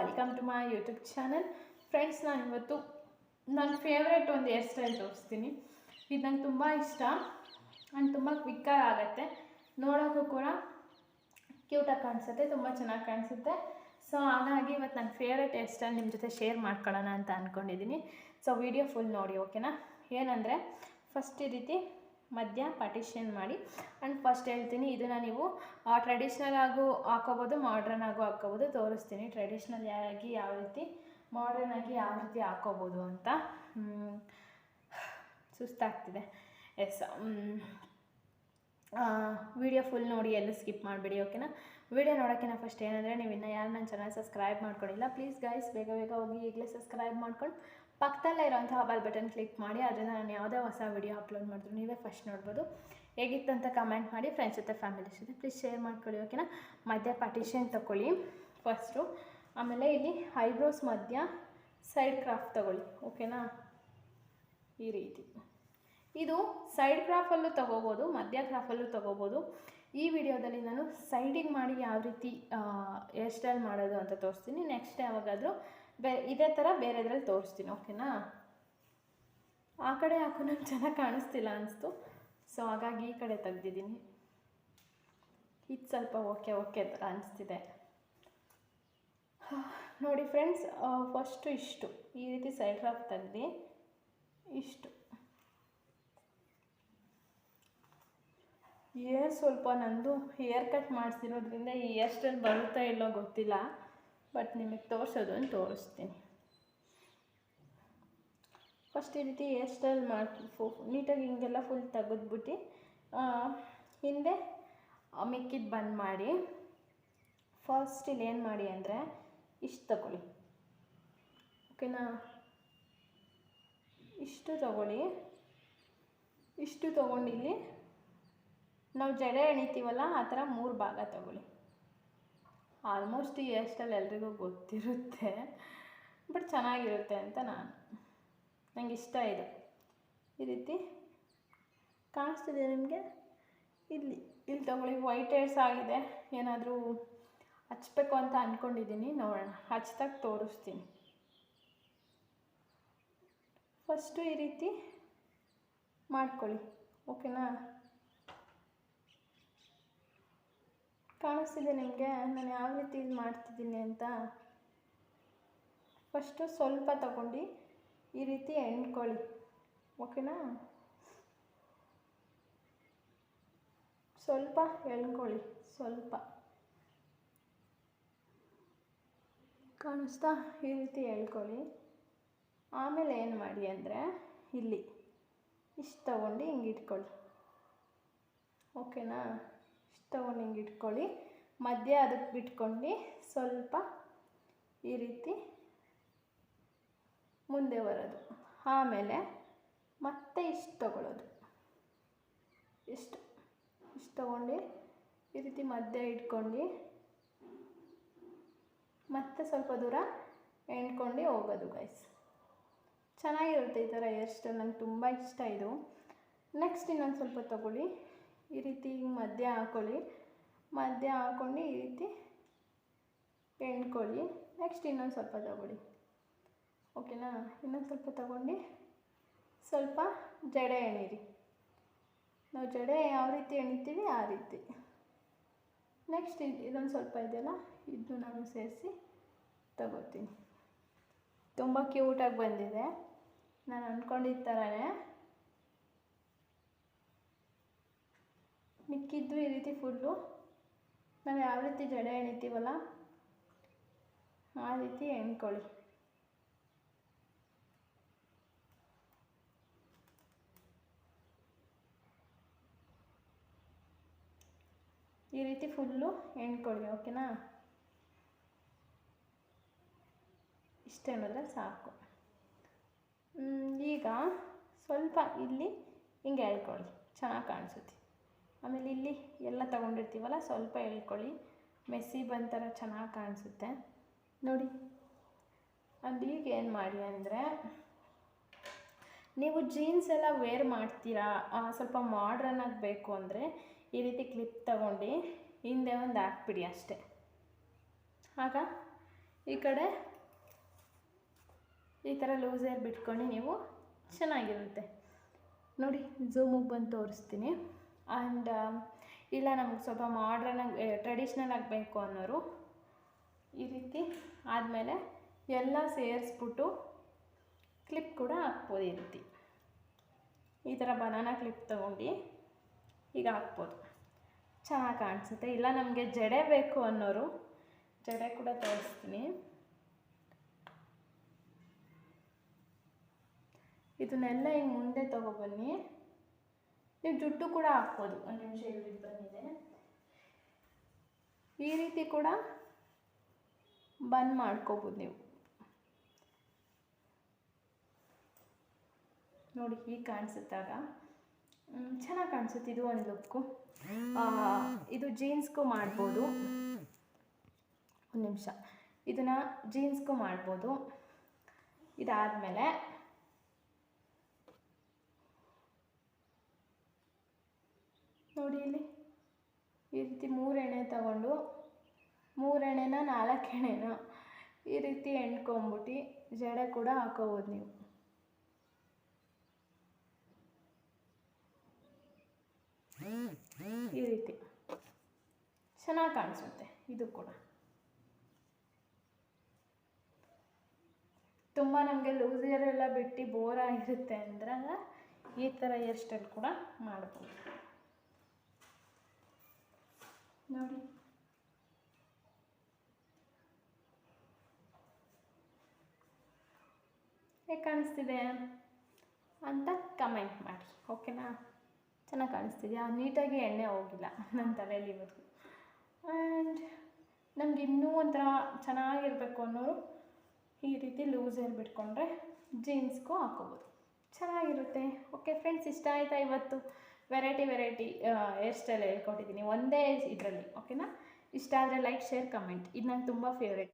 Welcome to my YouTube channel friends ನಾನು ಇವತ್ತು ನನ್ನ ಫೇವ್ರೆಟ್ ಒಂದು ಹೇರ್ ಸ್ಟೈಲ್ ತೋರಿಸ್ತೀನಿ. ಇದು ನಂಗೆ ತುಂಬ ಇಷ್ಟ. ಆ್ಯಂಡ್ ತುಂಬ ಕ್ವಿಕ್ಕಾಗಿ ಆಗುತ್ತೆ. ನೋಡೋಕ್ಕೂ ಕೂಡ ಕ್ಯೂಟಾಗಿ ಕಾಣಿಸುತ್ತೆ, ತುಂಬ ಚೆನ್ನಾಗಿ ಕಾಣಿಸುತ್ತೆ. ಸೊ ಹಾಗಾಗಿ ಇವತ್ತು ನನ್ನ ಫೇವ್ರೆಟ್ ಹೇರ್ ಸ್ಟೈಲ್ ನಿಮ್ಮ ಜೊತೆ ಶೇರ್ ಮಾಡ್ಕೊಳ್ಳೋಣ ಅಂತ ಅಂದ್ಕೊಂಡಿದ್ದೀನಿ ಸೊ ವಿಡಿಯೋ ಫುಲ್ ನೋಡಿ ಓಕೆನಾ ಏನಂದರೆ ಫಸ್ಟ್ ಈ ರೀತಿ ಮಧ್ಯ ಪಾರ್ಟಿಷನ್ ಮಾಡಿ. ಆ್ಯಂಡ್ ಫಸ್ಟ್ ಹೇಳ್ತೀನಿ, ಇದನ್ನು ನೀವು ಟ್ರೆಡಿಷ್ನಲ್ ಆಗು ಹಾಕೋಬೋದು ಮಾಡ್ರನ್ ಆಗು ಹಾಕೋಬೋದು, ತೋರಿಸ್ತೀನಿ. ಟ್ರೆಡಿಷ್ನಲ್ ಆಗಿ ಯಾವ ರೀತಿ ಮಾಡ್ರನ್ ಆಗಿ ಯಾವ ರೀತಿ ಹಾಕೋಬೋದು ಅಂತ. ಸುಸ್ತಾಗ್ತಿದೆ. ಎಸ್ ವಿಡಿಯೋ ಫುಲ್ ನೋಡಿ ಎಲ್ಲೂ ಸ್ಕಿಪ್ ಮಾಡಿಬಿಡಿ ಓಕೆನಾ ವಿಡಿಯೋ ನೋಡೋಕ್ಕಿಂತ ಫಸ್ಟ್ ಏನಂದರೆ ನೀವು ಇನ್ನೂ ಯಾರು ನನ್ನ ಚಾನಲ್ ಸಬ್ಸ್ಕ್ರೈಬ್ ಮಾಡ್ಕೊಂಡಿಲ್ಲ ಪ್ಲೀಸ್ ಗೈಸ್ ಬೇಗ ಬೇಗ ಹೋಗಿ ಈಗಲೇ ಸಬ್ಸ್ಕ್ರೈಬ್ ಮಾಡ್ಕೊಂಡು ಪಕ್ಕದಲ್ಲೇ ಇರೋಂಥ ಬೆಲ್ ಬಟನ್ ಕ್ಲಿಕ್ ಮಾಡಿ ಅದರಿಂದ ನಾನು ಯಾವುದೇ ಹೊಸ ವಿಡಿಯೋ ಅಪ್ಲೋಡ್ ಮಾಡಿದ್ರು ನೀವೇ ಫಸ್ಟ್ ನೋಡ್ಬೋದು. ಹೇಗಿತ್ತು ಅಂತ ಕಮೆಂಟ್ ಮಾಡಿ ಫ್ರೆಂಡ್ಸ್ ಜೊತೆ ಫ್ಯಾಮಿಲಿ ಜೊತೆ ಪ್ಲೀಸ್ ಶೇರ್ ಮಾಡ್ಕೊಳ್ಳಿ ಓಕೆನಾ ಮಧ್ಯ ಪಾರ್ಟಿಷನ್ ತೊಗೊಳ್ಳಿ ಫಸ್ಟು ಆಮೇಲೆ ಇಲ್ಲಿ ಐಬ್ರೋಸ್ ಮಧ್ಯ ಸೈಡ್ ಕ್ರಾಫ್ಟ್ ತೊಗೊಳ್ಳಿ ಓಕೆನಾ ಈ ರೀತಿ. ಇದು ಸೈಡ್ ಕ್ರಾಫಲ್ಲೂ ತೊಗೋಬೋದು, ಮಧ್ಯ ಕ್ರಾಫಲ್ಲೂ ತೊಗೋಬೋದು. ಈ ವಿಡಿಯೋದಲ್ಲಿ ನಾನು ಸೈಡಿಗೆ ಮಾಡಿ ಯಾವ ರೀತಿ ಹೇರ್ ಸ್ಟೈಲ್ ಮಾಡೋದು ಅಂತ ತೋರಿಸ್ತೀನಿ. ನೆಕ್ಸ್ಟ್ ಯಾವಾಗಾದರೂ ಇದೇ ಥರ ಬೇರೆದ್ರಲ್ಲಿ ತೋರಿಸ್ತೀನಿ, ಓಕೆನಾ? ಆ ಕಡೆ ಯಾಕೋ ನಂಗೆ ಚೆನ್ನಾಗಿ ಕಾಣಿಸ್ತಿಲ್ಲ ಅನಿಸ್ತು. ಸೊ ಹಾಗಾಗಿ ಈ ಕಡೆ ತೆಗ್ದಿದ್ದೀನಿ. ಇದು ಸ್ವಲ್ಪ ಓಕೆ ಓಕೆ ಥರ ಅನಿಸ್ತಿದೆ. ನೋಡಿ ಫ್ರೆಂಡ್ಸ್ ಫಸ್ಟು ಇಷ್ಟು. ಈ ರೀತಿ ಸೈಡ್ ರಾಫ್ ತೆಗ್ದು, ಇಷ್ಟು. ಏರ್ ಸ್ವಲ್ಪ ನಂದು ಹೇರ್ ಕಟ್ ಮಾಡಿಸಿರೋದ್ರಿಂದ ಈ ಹೇರ್ ಸ್ಟೈಲ್ ಬರುತ್ತಾ ಇಲ್ಲೋ ಗೊತ್ತಿಲ್ಲ. ಬಟ್ ನಿಮಗೆ ತೋರಿಸೋದು ಅಂತ ತೋರಿಸ್ತೀನಿ ಫಸ್ಟ್ ಈ ರೀತಿ ಹೇರ್ ಸ್ಟೈಲ್ ಮಾಡಿ ಫು ನೀಟಾಗಿ ಹಿಂಗೆಲ್ಲ ಫುಲ್ ತೆಗೆದ್ಬಿಟ್ಟು ಹಿಂದೆ ಮಿಕ್ಕಿದ್ದು ಬಂದ್ ಮಾಡಿ ಫಸ್ಟ್ ಇಲ್ಲಿ ಏನು ಮಾಡಿ ಅಂದರೆ ಇಷ್ಟು ತಗೊಳ್ಳಿ ಓಕೆನಾ ಇಷ್ಟು ತಗೊಳ್ಳಿ ಇಷ್ಟು ತೊಗೊಂಡಿಲ್ಲಿ ನಾವು ಜಡೆ ಎಣಿತೀವಲ್ಲ ಆ ಥರ ಮೂರು ಭಾಗ ತಗೊಳ್ಳಿ ಆಲ್ಮೋಸ್ಟ್ ಈ ಹೇರ್ ಸ್ಟೈಲ್ ಎಲ್ರಿಗೂ ಗೊತ್ತಿರುತ್ತೆ. ಬಟ್ ಚೆನ್ನಾಗಿರುತ್ತೆ ಅಂತ ನಾನು ನನಗೆ ಇಷ್ಟ ಇದು. ಈ ರೀತಿ ಕಾಣಿಸ್ತಿದೆ ನಿಮಗೆ? ಇಲ್ಲಿ ಇಲ್ಲಿ ತಗೊಳ್ಳಿ ವೈಟ್ ಏರ್ಸ್ ಆಗಿದೆ. ಏನಾದರೂ ಹಚ್ಬೇಕು ಅಂತ ಅಂದ್ಕೊಂಡಿದ್ದೀನಿ ನೋಡೋಣ, ಹಚ್ದಾಗ ತೋರಿಸ್ತೀನಿ. ಫಸ್ಟು ಈ ರೀತಿ ಮಾಡ್ಕೊಳ್ಳಿ ಓಕೆನಾ ಕಾಣಿಸ್ತಿದೆ ನಿಮಗೆ ನಾನು ಯಾವ ರೀತಿ ಇದು ಮಾಡ್ತಿದ್ದೀನಿ ಅಂತ? ಫಸ್ಟು ಸ್ವಲ್ಪ ತಗೊಂಡು ಈ ರೀತಿ ಎಣ್ಕೊಳ್ಳಿ. ಓಕೆನಾ ಸ್ವಲ್ಪ ಎಳ್ಕೊಳ್ಳಿ ಸ್ವಲ್ಪ. ಕಾಣಿಸ್ತಾ? ಈ ರೀತಿ ಎಳ್ಕೊಳ್ಳಿ ಆಮೇಲೆ ಏನು ಮಾಡಿ ಅಂದರೆ ಇಲ್ಲಿ. ಇಷ್ಟು ತಗೊಂಡು ಹಿಂಗೆ ಇಟ್ಕೊಳ್ಳಿ. ಓಕೆನಾ ತಗೊಂಡು ಹಿಂಗೆ ಇಟ್ಕೊಳ್ಳಿ. ಮಧ್ಯ ಅದಕ್ಕೆ ಬಿಟ್ಕೊಂಡು ಸ್ವಲ್ಪ ಈ ರೀತಿ ಮುಂದೆ ಬರೋದು. ಆಮೇಲೆ ಮತ್ತೆ ಇಷ್ಟು ತಗೊಳ್ಳೋದು. ಇಷ್ಟು ಇಷ್ಟು ತಗೊಂಡು ಈ ರೀತಿ ಮಧ್ಯ ಇಟ್ಕೊಂಡು ಮತ್ತೆ ಸ್ವಲ್ಪ ದೂರ ಎಣ್ಕೊಂಡು ಹೋಗೋದು ಗೈಸ್ ಚೆನ್ನಾಗಿರುತ್ತೆ ಈ ಥರ ಹೇರ್ ಸ್ಟೈಲ್ ನಂಗೆ ತುಂಬ ಇಷ್ಟ ಇದು. ನೆಕ್ಸ್ಟ್ ಇನ್ನೊಂದು ಸ್ವಲ್ಪ ತಗೊಳ್ಳಿ. ಈ ರೀತಿ ಮಧ್ಯ ಹಾಕ್ಕೊಳ್ಳಿ ಮಧ್ಯ ಹಾಕ್ಕೊಂಡು ಈ ರೀತಿ ಎಣ್ಕೊಳ್ಳಿ ನೆಕ್ಸ್ಟ್ ಇನ್ನೊಂದು ಸ್ವಲ್ಪ ತಗೊಳ್ಳಿ. ಓಕೆನಾ ಇನ್ನೊಂದು ಸ್ವಲ್ಪ ತಗೊಂಡು. ಸ್ವಲ್ಪ ಜಡೆ ಎಣೀರಿ. ನಾವು ಜಡೆ ಯಾವ ರೀತಿ ಎಣಿತೀವಿ ಆ ರೀತಿ. ನೆಕ್ಸ್ಟ್ ಇದೊಂದು ಸ್ವಲ್ಪ ಇದೆಯಲ್ಲ? ಇದನ್ನು ನಾನು ಸೇರಿಸಿ ತಗೋತೀನಿ. ತುಂಬ ಕ್ಯೂಟಾಗಿ ಬಂದಿದೆ. ನಾನು ಅಂದ್ಕೊಂಡಿದ್ದ ಥರನೇ ಮಿಕ್ಕಿದ್ದು ಈ ರೀತಿ ಫುಲ್ಲು. ನಾವು ಯಾವ ರೀತಿ ಜಡೆ ಎಣಿತೀವಲ್ಲ, ಆ ರೀತಿ ಎಣ್ಕೊಳ್ಳಿ ಈ ರೀತಿ ಫುಲ್ಲು ಎಣ್ಕೊಳ್ಳಿ ಓಕೆನಾ? ಇಷ್ಟೇ ಸಾಕು. ಈಗ ಸ್ವಲ್ಪ ಇಲ್ಲಿ ಹಿಂಗೆ ಎಳ್ಕೊಳ್ಳಿ ಚೆನ್ನಾಗಿ ಕಾಣಿಸುತ್ತೆ. ಆಮೇಲೆ ಇಲ್ಲಿ ಎಲ್ಲ ತೊಗೊಂಡಿರ್ತೀವಲ್ಲ, ಸ್ವಲ್ಪ ಎಳ್ಕೊಳ್ಳಿ ಮೆಸ್ಸಿ ಬಂದ ಥರ ಚೆನ್ನಾಗಿ ಕಾಣಿಸುತ್ತೆ. ನೋಡಿ. ಅದು ಈಗ ಏನು ಮಾಡಿ ಅಂದರೆ, ನೀವು ಜೀನ್ಸ್ ಎಲ್ಲ ವೇರ್ ಮಾಡ್ತೀರಾ ಸ್ವಲ್ಪ ಮಾಡ್ರನ್ ಆಗಬೇಕು ಅಂದರೆ ಈ ರೀತಿ ಕ್ಲಿಪ್ ತಗೊಂಡು, ಹಿಂದೆ ಒಂದು ಹಾಕ್ಬಿಡಿ ಅಷ್ಟೇ. ಆಗ ಈ ಕಡೆ ಈ ಥರ ಲೂಸ್ ಏರ್ ಬಿಟ್ಕೊಂಡು ನೀವು ಚೆನ್ನಾಗಿರುತ್ತೆ. ನೋಡಿ ಝೂಮಿಗೆ ಬಂದು ತೋರಿಸ್ತೀನಿ. ಆ್ಯಂಡ್ ಇಲ್ಲ ನಮಗೆ ಸ್ವಲ್ಪ ಮಾಡ್ರನ್ನಾಗಿ ಟ್ರೆಡಿಷ್ನಲ್ ಆಗಬೇಕು ಅನ್ನೋರು ಈ ರೀತಿ ಆದಮೇಲೆ ಎಲ್ಲ ಸೇರಿಸ್ಬಿಟ್ಟು ಕ್ಲಿಪ್ ಕೂಡ ಹಾಕ್ಬೋದು ಈ ರೀತಿ. ಈ ಥರ ಬನಾನಾ ಕ್ಲಿಪ್ ತೊಗೊಂಡು ಈಗ ಹಾಕ್ಬೋದು. ಚೆನ್ನಾಗಿ ಕಾಣಿಸುತ್ತೆ. ಇಲ್ಲ ನಮಗೆ ಜಡೆ ಬೇಕು ಅನ್ನೋರು, ಜಡೆ ಕೂಡ ತೋರಿಸ್ತೀನಿ. ಇದನ್ನೆಲ್ಲ ಹಿಂಗೆ ಮುಂದೆ ತೊಗೊಬನ್ನಿ ನೀವು ಜುಟ್ಟು ಕೂಡ ಹಾಕ್ಬೋದು. ಒಂದು ನಿಮಿಷ ಇಲ್ಲಿ ಬಂದಿದೆ ಈ ರೀತಿ ಕೂಡ ಬಂದ್ ಮಾಡ್ಕೋಬೋದು ನೀವು. ನೋಡಿ, ಹೀಗೆ ಕಾಣಿಸುತ್ತಾಗ. ಚೆನ್ನಾಗಿ ಕಾಣಿಸುತ್ತೆ ಇದು ಒಂದು ಲುಕ್ಕು. ಇದು ಜೀನ್ಸ್ಗೂ ಮಾಡ್ಬೋದು. ಒಂದು ನಿಮಿಷ. ಇದನ್ನು ಜೀನ್ಸ್ಗೂ ಮಾಡ್ಬೋದು. ಇದಾದಮೇಲೆ ನೋಡಿ ಇಲ್ಲಿ. ಈ ರೀತಿ ಮೂರು ಎಣ್ಣೆ ತಗೊಂಡು, ಮೂರು ನಾಲ್ಕು ಎಣ್ಣೆನ ಈ ರೀತಿ ಎಣ್ಕೊಂಬಿಟ್ಟು ಜಡೆ ಕೂಡ ಹಾಕೋಬೋದು ನೀವು. ಈ ರೀತಿ. ಚೆನ್ನಾಗಿ ಕಾಣಿಸುತ್ತೆ ಇದು ಕೂಡ. ತುಂಬ ನಮಗೆ ಲೂಸ್ ಬಿಟ್ಟು ಬೋರ್ ಆಗಿರುತ್ತೆ ಅಂದ್ರೆ ಈ ಥರ ಹೇರ್ ಸ್ಟೈಲ್ ಕೂಡ ಮಾಡ್ಬೋದು. ನೋಡಿ. ಹೇಗೆ ಕಾಣಿಸ್ತಿದೆ ಅಂತ ಕಮೆಂಟ್ ಮಾಡಿ ಓಕೆನಾ ಚೆನ್ನಾಗಿ ಕಾಣಿಸ್ತಿದೆಯಾ? ನೀಟಾಗಿ ಎಣ್ಣೆ ಹೋಗಿಲ್ಲ ನನ್ನ ತಲೆಯಲ್ಲಿ ಇವತ್ತು. ಆ್ಯಂಡ್ ನಮ್ಗೆ ಇನ್ನೂ ಒಂಥರ ಚೆನ್ನಾಗಿರಬೇಕು ಅನ್ನೋರು ಈ ರೀತಿ ಲೂಸ್ ಹೇರ್ ಬಿಟ್ಕೊಂಡ್ರೆ ಜೀನ್ಸ್ಗೂ ಹಾಕೋಬೋದು. ಚೆನ್ನಾಗಿರುತ್ತೆ. ಓಕೆ ಫ್ರೆಂಡ್ಸ್ ಇಷ್ಟ ಆಯಿತಾ ಇವತ್ತು? ವೆರೈಟಿ ವೆರೈಟಿ ಹೇರ್ ಸ್ಟೈಲ್ ಹೇಳ್ಕೊಟ್ಟಿದ್ದೀನಿ. ಒಂದೇ ಇದರಲ್ಲಿ ಓಕೆನಾ ಇಷ್ಟ ಆದರೆ ಲೈಕ್ ಶೇರ್ ಕಮೆಂಟ್ ಇದು ನಂಗೆ ತುಂಬ ಫೇವ್ರೇಟ್